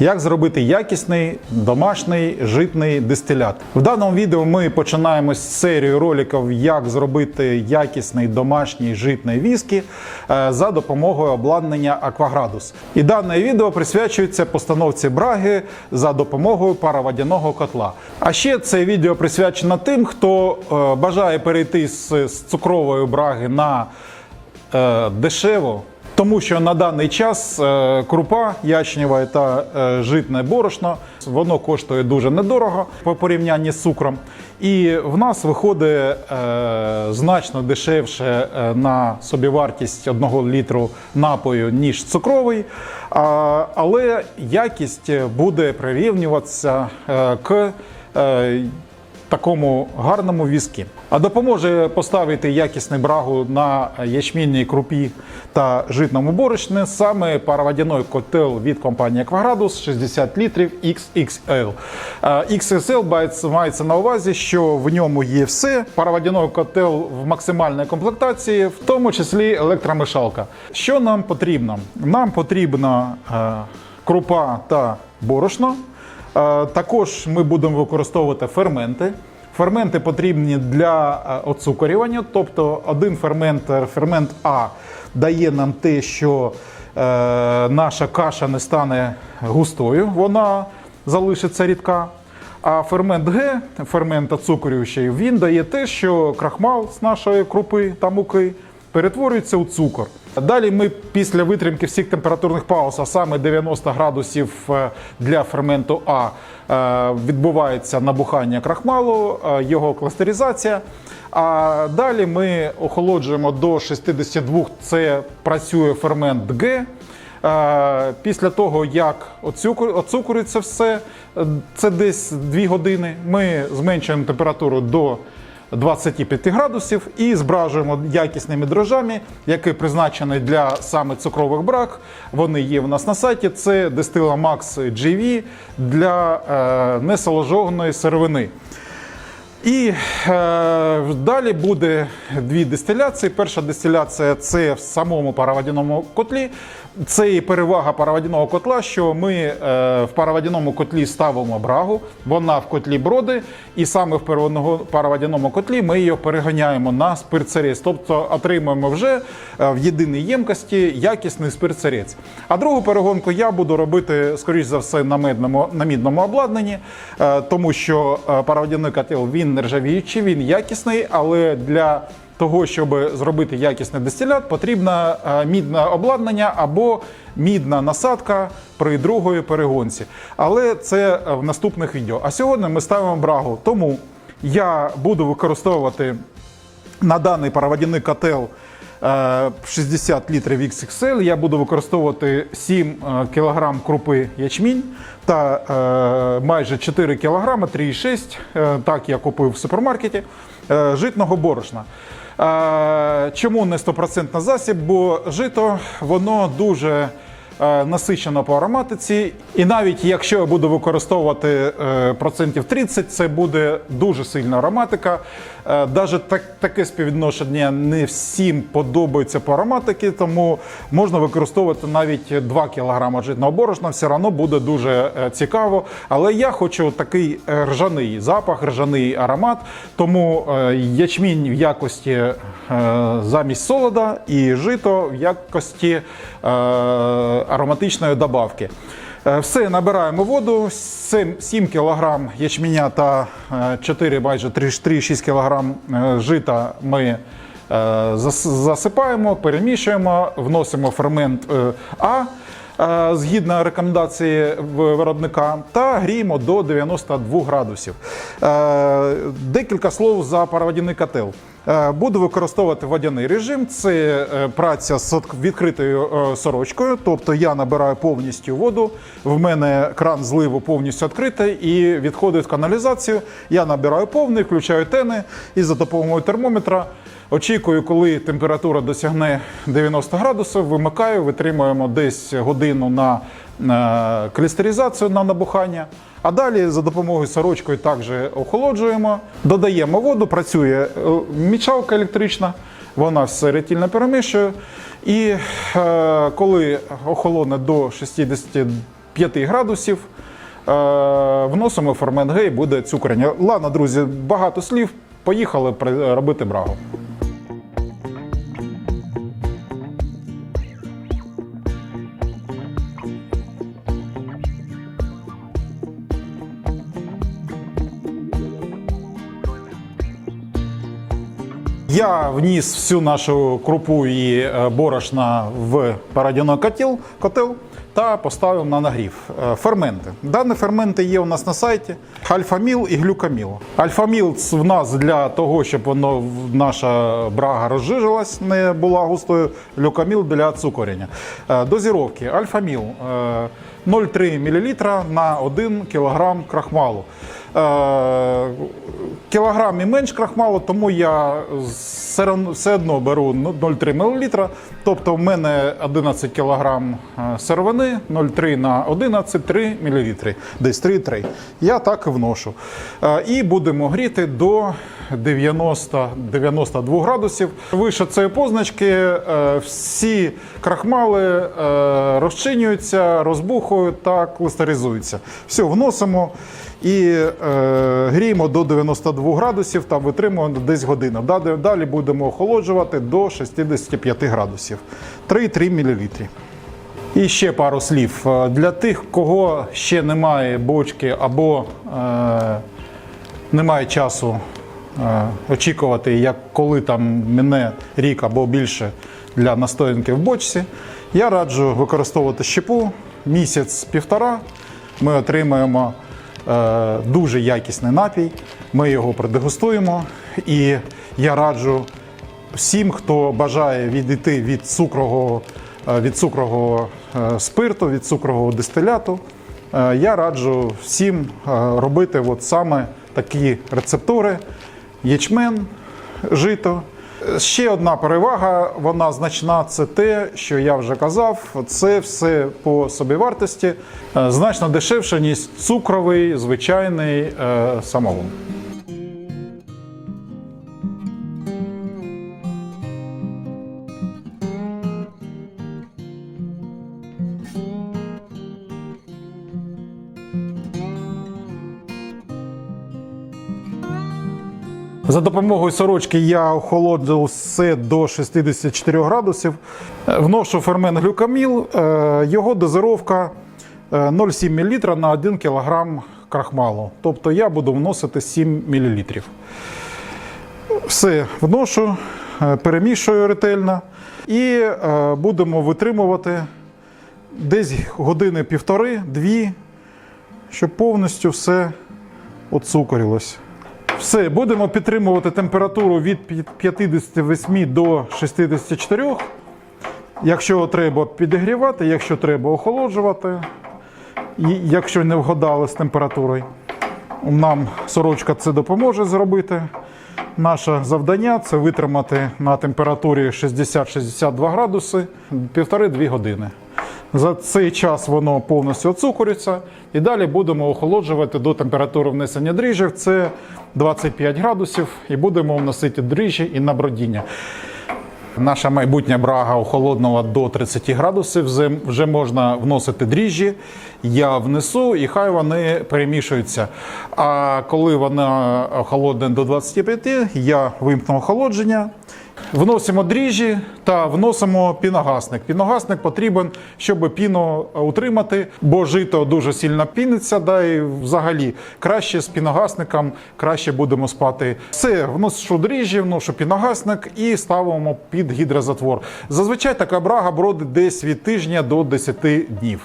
Як зробити якісний домашній житний дистилят? В даному відео ми починаємо з серію роликів, як зробити якісний домашній житний віскі е, за допомогою обладнання Акваградус. І дане відео присвячується постановці браги за допомогою пароводяного котла. А ще це відео присвячено тим, хто е, бажає перейти з, цукрової браги на е, дешево. Тому що на даний час е, крупа ячнєва та е, житне борошно воно коштує дуже недорого по порівнянні з цукром. І в нас виходить е, значно дешевше на собівартість одного літру напою, ніж цукровий. Але якість буде прирівнюватися к такому гарному віскі. А допоможе поставити якісний брагу на ячмінній крупі та житному борошні саме пароводяний котел від компанії Акваградус 60 літрів XXL. XXL мається- на увазі, що в ньому є все. Пароводяний котел в максимальній комплектації, в тому числі електромешалка. Що нам потрібно? Нам потрібна е, крупа та борошно. Також ми будемо використовувати ферменти. Ферменти потрібні для е, оцукорювання, тобто один фермент, е, фермент А, дає нам те, що е, наша каша не стане густою, вона залишиться рідка. А фермент Г, фермент оцукорюючий, він дає те, що крахмал з нашої крупи та муки перетворюється у цукор. Далі ми після витримки всіх температурних пауз, а саме 90 градусів е, для ферменту А, е, відбувається набухання крахмалу, е, його кластеризація. А далі ми охолоджуємо до 62, це працює фермент Г. Після того, як оцукориться все, це десь 2 години, ми зменшуємо температуру до 25 градусів і збражуємо якісними дрожжами, які призначені для саме цукрових брак. Вони є в нас на сайті. Це Destilla Max GV для е, несоложованої сировини. І е, далі буде дві дистиляції. Перша дистиляція це в самому пароводяному котлі. Це і перевага пароводяного котла, що ми е, в пароводяному котлі ставимо брагу, вона в котлі броди, і саме в пароводяному котлі ми її переганяємо на спирцерець, тобто отримуємо вже е, в єдиній ємкості якісний спирцерець. А другу перегонку я буду робити, скоріш за все, на мідному, на мідному обладнанні, е, тому що е, пароводяний котел він нержавіючий, він якісний, але для того, щоб зробити якісний дистилят, потрібно е, мідне обладнання або мідна насадка при другої перегонці. Але це е, в наступних відео. А сьогодні ми ставимо брагу. Тому я буду використовувати на даний пароводяний котел 60 літрів XXL я буду використовувати 7 е, кг крупи ячмінь та е, майже 4 кг, 3,6, е, так я купив в супермаркеті, е, житного борошна. Е, Чому не 100% засіб? Бо жито воно дуже е, насичено по ароматиці, і навіть якщо я буду використовувати е, процентів 30, це буде дуже сильна ароматика. Е, Даже так, таке співвідношення не всім подобається по ароматики, тому можна використовувати навіть 2 кг житного борошна, все одно буде дуже е, цікаво. Але я хочу такий е, ржаний запах, ржаний аромат, тому е, ячмінь в якості е, замість солода і жито в якості е, ароматичної добавки. Е, Все, набираємо воду, 7 кг ячменя та е, 4, майже 3-6 кг е, жита ми е, засипаємо, перемішуємо, вносимо фермент е, А е, згідно рекомендації виробника та гріємо до 92 градусів. Е, Декілька слов за пароводяний котел. Е, Буду використовувати водяний режим. Це е, праця з відкритою е, сорочкою. Тобто я набираю повністю воду. В мене кран зливу повністю відкритий і відходить в каналізацію. Я набираю повний, включаю тени і за допомогою термометра. Очікую, коли температура досягне 90 градусів, вимикаю, витримуємо десь годину на, на клістеризацію на набухання. А далі за допомогою сорочкою також охолоджуємо, додаємо воду, працює е, мічалка електрична, вона все ретельно перемішує. І е, коли охолоне до 60 5 градусів. Е, вносимо фермент Г і буде цукрення. Ладно, друзі, багато слів. Поїхали робити брагу. Я вніс всю нашу крупу і е, борошна в парадяний котел, котел та поставив на нагрів. Е, Ферменти. Дані ферменти є у нас на сайті: альфаміл і глюкаміл. Альфаміл в нас для того, щоб воно наша брага розжижилась, не була густою. Глюкаміл для цукорення. Е, Дозіровки. Альфаміл е, 0,3 мл на 1 кг крахмалу. Е, Кілограм і менш крахмалу, тому я все одно беру ну, 0,3 мл. Тобто в мене 11 кг сировини, 0,3 на 11, 3 мл. Десь 3,3. Я так і вношу. Е, І будемо гріти до 90, 92 градусів. Вище цієї позначки е, всі крахмали е, розчинюються, розбухують та кластеризуються. Все, вносимо і е, гріємо до 92 градусів та витримуємо десь годину. Далі, будемо охолоджувати до 65 градусів. 3,3 мл. І ще пару слів. Е, Для тих, кого ще немає бочки або е, немає часу е, очікувати, як коли там мине рік або більше для настоянки в бочці, я раджу використовувати щепу місяць-півтора. Ми отримаємо дуже якісний напій. Ми його продегустуємо. І я раджу всім, хто бажає відійти від цукрового, е, від цукрового е, спирту, від цукрового дистиляту, е, я раджу всім е, робити от саме такі рецептури: ячмен, жито. Ще одна перевага, вона значна, це те, що я вже казав. Це все по собівартості е, значно дешевше, ніж цукровий звичайний е, самогон. За допомогою сорочки я охолоджив все до 64 градусів. Е, Вношу фермент глюкаміл. Е, Його дозировка е, 0,7 мл на 1 кг крахмалу. Тобто я буду вносити 7 мл. Все вношу, е, перемішую ретельно і е, будемо витримувати десь години півтори-дві, щоб повністю все оцукорилось. Все, будемо підтримувати температуру від 58 до 64. Якщо треба підігрівати, якщо треба охолоджувати, і якщо не вгадали з температурою, нам сорочка це допоможе зробити. Наше завдання це витримати на температурі 60-62 градуси півтори-дві години. За цей час воно повністю оцукориться, і далі будемо охолоджувати до температури внесення дріжджів. Це 25 градусів, і будемо вносити дріжджі і на бродіння. Наша майбутня брага охолоднула до 30 градусів. Вже можна вносити дріжджі. Я внесу і хай вони перемішуються. А коли вона охолодне до 25, я вимкну охолодження. Вносимо дріжджі та вносимо піногасник. Піногасник потрібен, щоб піну утримати, бо жито дуже сильно піниться, да і взагалі краще з піногасником, краще будемо спати. Все, вношу дріжджі, вношу піногасник і ставимо під гідрозатвор. Зазвичай така брага бродить десь від тижня до 10 днів.